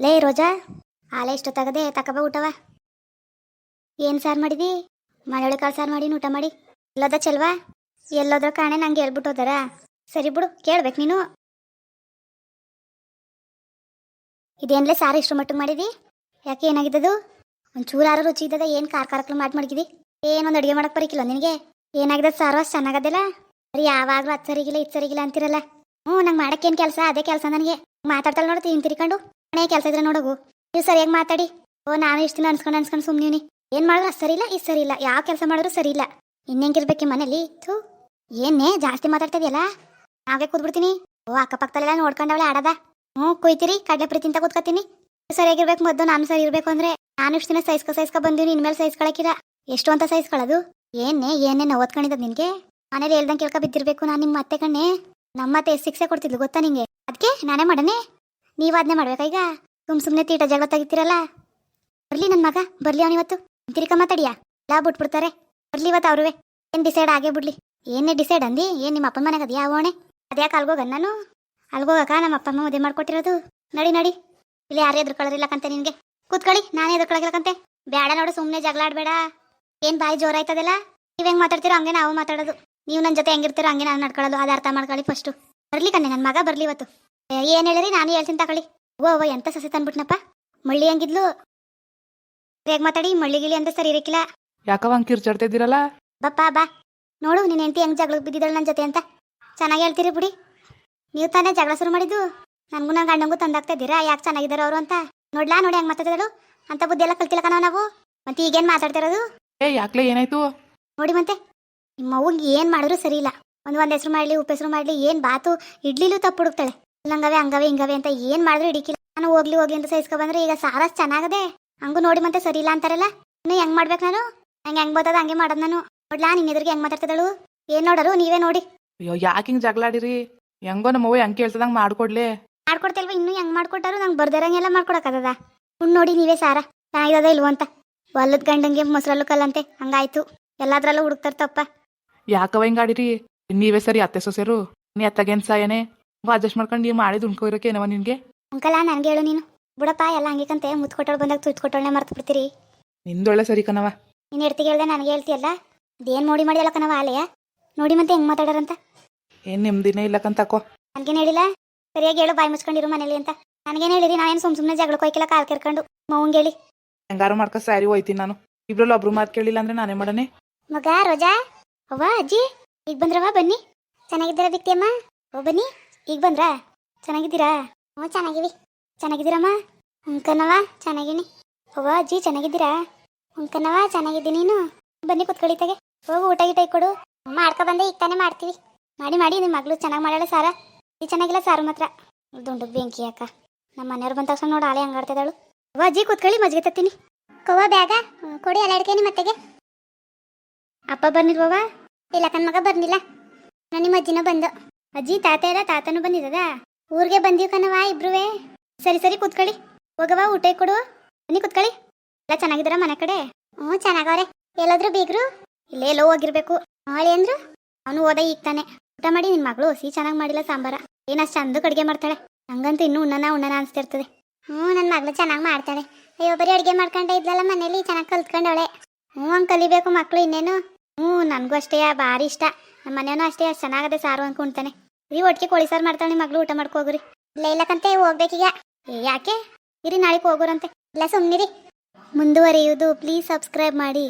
ಲೇ ರೋಜಾ ಹಾಲೆ ತಗದೆ ತಕಬ ಊಟವ? ಏನು ಸಾರು ಮಾಡಿದಿ? ಮಳೆ ಕಾಳು ಸಾರು ಮಾಡಿ, ಊಟ ಮಾಡಿ. ಎಲ್ಲೋದ ಚಲ್ವಾ? ಎಲ್ಲೋದ್ರ ಕಾಣೆ ನಂಗೆ ಹೇಳ್ಬಿಟ್ಟು ಸರಿ ಬಿಡು, ಕೇಳ್ಬೇಕು ನೀನು. ಇದೇನ್ಲೇ ಸಾರು ಇಷ್ಟು ಮಟ್ಟಿಗೆ ಮಾಡಿದಿ? ಯಾಕೆ ಏನಾಗಿದ್ದದು? ಒಂಚೂರಾರು ರುಚಿ ಇದ್ದದ ಏನು ಖಾರ ಕಾರಕ್ಕೆ ಮಾಡಿ ಮಡಗಿದಿ? ಏನೊಂದು ಅಡುಗೆ ಮಾಡಕ್ಕೆ ಬರೀಕಿಲ್ಲ ನಿನಗೆ? ಏನಾಗಿದೆ ಸಾರು ಅಷ್ಟು ಚೆನ್ನಾಗದಿಲ್ಲ? ಬರೀ ಯಾವಾಗಲೂ ಅದು ಸರಿಗಿಲ್ಲ, ಇದು ಸರಿಗಿಲ್ಲ ಅಂತಿರಲ್ಲ. ಹ್ಞೂ, ನಂಗೆ ಮಾಡಕ್ಕೇನು ಕೆಲಸ? ಅದೇ ಕೆಲಸ ನನಗೆ. ಮಾತಾಡ್ತಾಳೆ ನೋಡಿ ತಿನ್ ತಿರ್ಕೊಂಡು. ಮನೆ ಕೆಲಸ ಇದ್ರೆ ನೋಡೋಗು ನೀವು ಸರಿಯಾಗಿ ಮಾತಾಡಿ. ಓ, ನಾನು ಇಷ್ಟು ದಿನ ಅನ್ಸ್ಕೊಂಡು ಅನ್ಸ್ಕೊಂಡು ಸುಮ್ಮನೆ ಏನು ಮಾಡಿದ್ರು ಸರಿ ಇಲ್ಲ ಇದು ಸರಿ ಇಲ್ಲ ಯಾವ ಕೆಲಸ ಮಾಡಿದ್ರು ಸರಿ ಇಲ್ಲ ಇನ್ನೆಂಗಿರ್ಬೇಕು ಮನೇಲಿ? ಥೂ. ಏನೇ ಜಾಸ್ತಿ ಮಾತಾಡ್ತಿದ್ಯಲ್ಲ? ನಾವೇ ಕೂತ್ಬಿಡ್ತೀನಿ. ಓ, ಅಕ್ಕಪಕ್ಕದಲ್ಲೆಲ್ಲ ನೋಡ್ಕೊಂಡವಳೆ ಆಡದ. ಹ್ಞೂ, ಕುಯ್ತೀರಿ. ಕಡಲೆ ಪ್ರೀತಿ ಅಂತ ಕೂತ್ಕೊತೀನಿ. ಸರಿಯಾಗಿರ್ಬೇಕು ಮೊದಲು, ನಾನು ಸರಿ ಇರಬೇಕು ಅಂದ್ರೆ ನಾನು ಇಷ್ಟು ದಿನ ಸೈಸ್ಕೊ ಸೈಸ್ಕೊ ಬಂದೀನಿ ಇನ್ಮೇಲೆ ಸೈಸ್ಕೊಳಕಿರ. ಎಷ್ಟು ಅಂತ ಸೈಸ್ಕೊಳ್ಳೋದು ಏನೇ ಏನೇ ನಾವು ಓದ್ಕೊಂಡಿದ್ದ ನಿನಗೆ? ಮನೇಲಿ ಹೇಳ್ದಂಗೆ ಕೇಳ್ಕೊ ಬಿದ್ದಿರ್ಬೇಕು ನಾನು ನಿಮ್ಮ ಮತ್ತೆ ಕಣ್ಣೆ. ನಮ್ಮ ಮತ್ತೆ ಎಷ್ಟು ಶಿಕ್ಷೆ ಕೊಡ್ತಿದ್ಲು ಗೊತ್ತಾ ನಿಂಗೆ? ಅದಕ್ಕೆ ನಾನೇ ಮಾಡನೆ? ನೀವು ಅದನ್ನೇ ಮಾಡ್ಬೇಕಾ ಈಗ? ಸುಮ್ ಸುಮ್ಮನೆ ತೀಟ ಜಗಳ ತೆಗಿತೀರಲ್ಲ? ಬರ್ಲಿ ನನ್ನ ಮಗ, ಬರ್ಲಿ ಅವನಿವತ್ತು ತಿರ್ಕ ಮಾತಾಡಿಯಾ? ಲಾ ಬಿಟ್ಬಿಡ್ತಾರೆ. ಬರ್ಲಿ ಇವತ್ತು ಅವ್ರುವೆ. ಏನು ಡಿಸೈಡ್ ಆಗೇ ಬಿಡ್ಲಿ. ಏನೇ ಡಿಸೈಡ್ ಅಂದಿ, ಏನು ನಿಮ್ಮ ಅಪ್ಪನ ಮನೆಗೆ ಅದ್ಯಾ ಓಣೆ ಅದ್ಯಾಕೆ ಅಲ್ಗೋಗ ನಾನು? ಅಲ್ಗೋಗಕ್ಕ ನಮ್ಮ ಅಪ್ಪ ಅಮ್ಮ ಮದುವೆ ಮಾಡ್ಕೊಟ್ಟಿರೋದು? ನಡಿ ನಡಿ. ಇಲ್ಲಿ ಯಾರೇ ಎದ್ರುಕೊಳ್ಳೋರಿಲ್ಲಕಂತೆ ನಿನಗೆ. ಕೂತ್ಕೊಳ್ಳಿ, ನಾನೇ ಎದ್ರುಕೊಳ್ಳೋಗಿಲ್ಲಕಂತೆ. ಬೇಡ ನೋಡು ಸುಮ್ಮನೆ ಜಗಳ ಆಡಬೇಡ. ಏನ್ ಬಾಯಿ ಜೋರ ಆಯ್ತದಲ್ಲ? ನೀವ್ ಹೆಂಗ್ ಮಾತಾಡ್ತೀರೋ ಹಂಗೆ ನಾವು ಮಾತಾಡೋದು. ನೀವು ನನ್ನ ಜೊತೆ ಹೆಂಗಿರ್ತೀರೋ ಹಂಗೆ ನಾನು ನಡ್ಕೊಳ್ಳೋದು. ಅದು ಅರ್ಥ ಮಾಡ್ಕೊಳ್ಳಿ ಫಸ್ಟು ಬರ್ಲಿ ಕಣ್ಣೆ ನನ್ನ ಮಗ ಬರ್ಲಿ ಇವತ್ತು. ಏನ್ ಹೇಳಿದ್ರಿ? ನಾನು ಹೇಳ್ತೀನಿ ತಗೊಳ್ಳಿ. ಓ ಓ ಎಂತ ಸಸಿ ತಂದ್ಬಿಟ್ನಪ್ಪ? ಮಳ್ಳಿ ಹಂಗಿದ್ಲು. ಬೇಗ ಮಾತಾಡಿ ಮಳ್ಳಿ ಗಿಳಿ ಅಂತ ಸರಿ ಇರಕ್ಕಿಲ್ಲ ಯಾಕವ ಹಂಗೆ ಕಿರ್ಚಾಡ್ತಾ ಇದ್ದೀರಲ್ಲ? ಬಪ್ಪ ಬಾ ನೋಡು ನಿನ್ನ ಹೆಂಡತಿ ಹೆಂಗ್ ಜಗಳ ಬಿದ್ದಿದ್ದಾಳೆ ನನ್ನ ಜೊತೆ ಅಂತ. ಚೆನ್ನಾಗಿ ಹೇಳ್ತೀರಿ ಬಿಡಿ. ನೀವು ತಾನೇ ಜಗಳ ಶುರು ಮಾಡಿದ್ದು. ನನಗೂ ನನ್ನ ಗಂಡಂಗೂ ತಂದಾಗ್ತಾ ಇದ್ದೀರಾ? ಯಾಕೆ ಚೆನ್ನಾಗಿದ್ದಾರೆ ಅವರು ಅಂತ? ನೋಡ್ಲಾ ನೋಡಿ ಹೆಂಗ್ ಮಾತಾಡಿದ್ರು ಅಂತ ಬುದ್ಧಿ ಎಲ್ಲ ಕಲ್ತಿಲ್ಲ ಕಣ ನಾವು. ಮತ್ತೆ ಈಗೇನ್ ಮಾತಾಡ್ತಿರೋದು? ಏ ಯಾಕ್ಲೆ ಏನಾಯ್ತು? ನೋಡಿ ಮತ್ತೆ. ನಿಮ್ಮ ಅವ್ಗೆ ಏನ್ ಮಾಡಿದ್ರು ಸರಿ ಇಲ್ಲ. ಒಂದ್ ಒಂದ್ ಹೆಸರು ಮಾಡ್ಲಿ ಉಪ್ಪೆಸರು ಮಾಡ್ಲಿ ಏನ್ ಬಾತು ಇಡ್ಲಿಲೂ ತಪ್ಪು ಹುಡುಕ್ತಾಳೆ. ಇಲ್ಲಂಗವೆ ಹಂಗವೆ ಹಿಂಗವೆ ಅಂತ ಏನ್ ಮಾಡಿದ್ರು ಹಿಡಿಕಿಲ್ಲ. ನಾನು ಹೋಗ್ಲಿ ಹೋಗ್ಲಿ ಅಂತ ಸಹಿಸ್ಕೊ ಬಂದ್ರೆ ಈಗ ಸಾರಸ್ ಚೆನ್ನಾಗದೆ. ಹಂಗು ನೋಡಿ ಮತ್ತೆ ಸರಿ ಇಲ್ಲ ಅಂತಾರಲ್ಲ? ಇನ್ನು ಹೆಂಗ್ ಮಾಡ್ಬೇಕು ನಾನು? ನಂಗೆ ಹೆಂಗ್ ಬರ್ತದ ಹಂಗೆ ಮಾಡೋದು ನಾನು. ನೋಡ್ಲಾ ನಿನ್ ಎದುರಿಗೆ ಹೆಂಗ್ ಮಾತಾಡ್ತದಳು ಏನ್ ನೋಡರು? ನೀವೇ ನೋಡಿ. ಅಯ್ಯೋ ಯಾಕೆ ಹಿಂಗ್ ಜಗಳಾಡಿರಿ ಹೆಂಗೋ ನಮ್ಮವ್ವ ಹೆಂಗ್ ಕೇಳ್ತದಂಗ್ ಮಾಡ್ಕೊಡ್ಲೆ. ಮಾಡ್ಕೊಡ್ತಿಲ್ವ? ಇನ್ನು ಹೆಂಗ್ ಮಾಡ್ಕೊಟ್ಟಾರು? ನಂಗೆ ಬರ್ದಿರಂಗೆಲ್ಲ ಮಾಡ್ಕೊಡಕ್ಕದ ಉಣ್ ನೋಡಿ ನೀವೇ ಸಾರ. ಚೆನ್ನಾಗಿರೋದ ಇಲ್ವೋ ಅಂತ. ಹೊಲದ ಗಂಡಂಗೆ ಮೊಸರಲ್ಲು ಕಲ್ಲಂತೆ. ಹಂಗಾಯ್ತು. ಎಲ್ಲಾದ್ರಲ್ಲೂ ಹುಡುಕ್ತಾರ ತಪ್ಪ. ಯಾಕವ ಹಿಂಗಾಡಿರಿ ನೀವೇ ಸರಿ ಅತ್ತೆ ಸೊಸೆರು. ನೀ ಅತ್ತಗೇನ್ ಸಾಯನೆ? ಅಡ್ಜಸ್ಟ್ ಮಾಡ್ಕೊಂಡು ನೀವು ಮಾಡಿ ಉಣ್ಕೋ ಇರೋಕೆ ಏನವ ನಿನ್ಗೆ? ಅಂಕಲ ನನ್ಗೆ ಹೇಳು ನೀನು. ಬಿಡಪ್ಪ ಎಲ್ಲ ಹಂಗಿಕಂತೆ ಮುತ್ತು ಕೊಟ್ಟೋಳು ಬಂದಾಗ ತುತ್ ಕೊಟ್ಟೋಳನೆ ಮರ್ತು ಬಿಡ್ತೀರಿ. ನಿಂದೊಳ್ಳೆ ಸರಿ ಕಣವ ನೀನು ಹೇಳ್ತಿ ಹೇಳ್ದೆ ನನಗೆ ಹೇಳ್ತಿಯಲ್ಲ? ಅದೇನು ನೋಡಿ ಮಾಡಿಯಲ್ಲ ಕಣವ ಆಲೆಯ ನೋಡಿ ಮತ್ತೆ ಹೆಂಗ್ ಮಾತಾಡೋರಂತ? ಏನ್ ನೆಮ್ಮದಿನೇ ಇಲ್ಲಕಂತಕೋ ನನ್ಗೇನು ಹೇಳಿಲ್ಲ? ಸರಿಯಾಗಿ ಹೇಳು ಬಾಯಿ ಮುಚ್ಕೊಂಡಿರು ಮನೇಲಿ ಅಂತ. ನನಗೇನು ಹೇಳಿರಿ ನಾನೇನು ಸುಮ್ ಸುಮ್ಮನೆ ಜಗಳ ಕೊಯ್ಕಿಲ್ಲ ಕಾಲ್ ಕೆರ್ಕೊಂಡು. ಮೌಂಗ್ ಹೇಳಿ. ಹೆಂಗಾರು ಮಾಡ್ಕೊ ಸ್ಯಾರಿ ಹೋಯ್ತೀನಿ ನಾನು. ಇಬ್ರಲ್ಲಿ ಒಬ್ರು ಮಾತು ಕೇಳಿಲ್ಲ ಅಂದ್ರೆ ನಾನೇ ಮಾಡನೆ ಮಗ ರೋಜಾ? ಅವ್ವ ಅಜ್ಜಿ? ಈಗ ಬಂದ್ರವ ಬನ್ನಿ? ಚೆನ್ನಾಗಿದ್ದಾರ ಬಿಕ್ತಿಯಮ್ಮ ಓ ಬನ್ನಿ. ಈಗ ಬಂದ್ರಾ? ಚೆನ್ನಾಗಿದ್ದೀರಾ? ಹ್ಞೂ ಚೆನ್ನಾಗಿವಿ. ಚೆನ್ನಾಗಿದ್ದೀರಮ್ಮ? ಅಂಕನವ ಚೆನ್ನಾಗಿನಿ. ಅವ್ವ ಅಜ್ಜಿ ಚೆನ್ನಾಗಿದ್ದೀರಾ? ಅಂಕನವ ಚೆನ್ನಾಗಿದ್ದೀನಿ ನೀನು? ಬನ್ನಿ ಕುತ್ಕೊಳ್ಳಿ ತಗೆ. ಹೋಗು ಊಟ ಗೀಟ ಕೊಡು. ಮಾಡ್ಕೊ ಬಂದೆ ಈಗ ತಾನೇ ಮಾಡ್ತೀವಿ. ಮಾಡಿ ಮಾಡಿ ನಿಮ್ಮ ಮಗಳು ಚೆನ್ನಾಗಿ ಮಾಡ್ಯಾಳ ಸಾರ. ಈ ಚೆನ್ನಾಗಿಲ್ಲ ಸಾರು ಮಾತ್ರ. ದುಂಡು ಬೆಂಕಿ ಅಕ್ಕ ನಮ್ಮ ಮನೆಯವ್ರು ಬಂದ ತಕ್ಷಣ ನೋಡಿ ಆಳೆ ಹಂಗಾಡ್ತಿದ್ದಾಳು ಅವ್ವ ಅಜ್ಜಿ ಕುತ್ಕೊಳ್ಳಿ ಮಜ್ಜಿಗೆ ತತ್ತೀನಿ. ಕವ್ವ ಬ್ಯಾಗ? ಕೊಡಿ ಹಿಡ್ಕೆ ಮತ್ತೆಗೆ ಅಪ್ಪ ಬರ್ನಿಲ್ವವ ಇಲ್ಲ ಮಗ ಬರ್ನಿಲ್ಲ ನಾನು ನಿಮ್ಮ ಅಜ್ಜಿನ ಬಂದು. ಅಜ್ಜಿ, ತಾತ ಇಲ್ಲ ತಾತನು ಬಂದಿದ್ದದ ಊರಿಗೆ ಬಂದೀವಿ ಕಣವ ಇಬ್ರುವೆ? ಸರಿ ಸರಿ, ಕೂತ್ಕೊಳ್ಳಿ. ಹೋಗವ ಊಟ ಕೊಡು ಬನ್ನಿ ಕೂತ್ಕೊಳ್ಳಿ. ಎಲ್ಲ ಚೆನ್ನಾಗಿದ್ದಾರ ಮನೆ ಕಡೆ? ಹ್ಞೂ, ಚೆನ್ನಾಗವ್ರೆ. ಎಲ್ಲಾದರೂ ಬೀಗ್ರು? ಇಲ್ಲೇ ಎಲ್ಲೋ ಹೋಗಿರ್ಬೇಕು. ಹಾಳೆ ಅಂದ್ರು? ಅವನು ಓದ ಈಗ ಊಟ ಮಾಡಿ ನಿನ್ನ ಮಗಳು ಹಸಿ ಚೆನ್ನಾಗಿ ಮಾಡಿಲ್ಲ ಸಾಂಬಾರ. ಏನಷ್ಟು ಚಂದಕ್ಕೆ ಅಡುಗೆ ಮಾಡ್ತಾಳೆ. ನಂಗಂತೂ ಇನ್ನೂ ಉಣ್ಣನ ಉಣ್ಣನ ಅನಿಸ್ತಿರ್ತದೆ. ಹ್ಞೂ ನನ್ನ ಮಗಳು ಚೆನ್ನಾಗಿ ಮಾಡ್ತಾಳೆ. ಅಯ್ಯೋ, ಬರೀ ಅಡುಗೆ ಮಾಡ್ಕೊಂಡೆ ಇದ್ಲಲ್ಲ ಮನೇಲಿ, ಚೆನ್ನಾಗಿ ಕಲ್ತ್ಕೊಂಡವಳೆ. ಹ್ಞೂ, ಹಂಗೆ ಕಲಿಬೇಕು ಮಕ್ಕಳು ಇನ್ನೇನು. ಹ್ಞೂ ನನಗೂ ಅಷ್ಟೇ ಭಾರಿ ಇಷ್ಟ. ನಮ್ಮ ಮನೆಯೂ ಅಷ್ಟೇ ಅಷ್ಟು ಚೆನ್ನಾಗದೆ ಸಾರು ಅಂದ್ಕೊಂತಾನೆ ರೀ ಒಟ್ಟಿಗೆ ಕೋಳಿ ಸಾರು ಮಾಡ್ತಾಳೆ ಮಗಳು ಊಟ ಮಾಡ್ಕೋಗ್ರಿ ಇಲ್ಲ ಇಲ್ಲಕಂತೆ ಹೋಗ್ಬೇಕೀಗ ಯಾಕೆ? ಇರಿ ನಾಳೆಗೆ ಹೋಗೋರಂತೆ. ಇಲ್ಲ ಸುಮ್ಮನಿರಿ ಮುಂದುವರಿಯುವುದು ಪ್ಲೀಸ್ ಸಬ್ಸ್ಕ್ರೈಬ್ ಮಾಡಿ.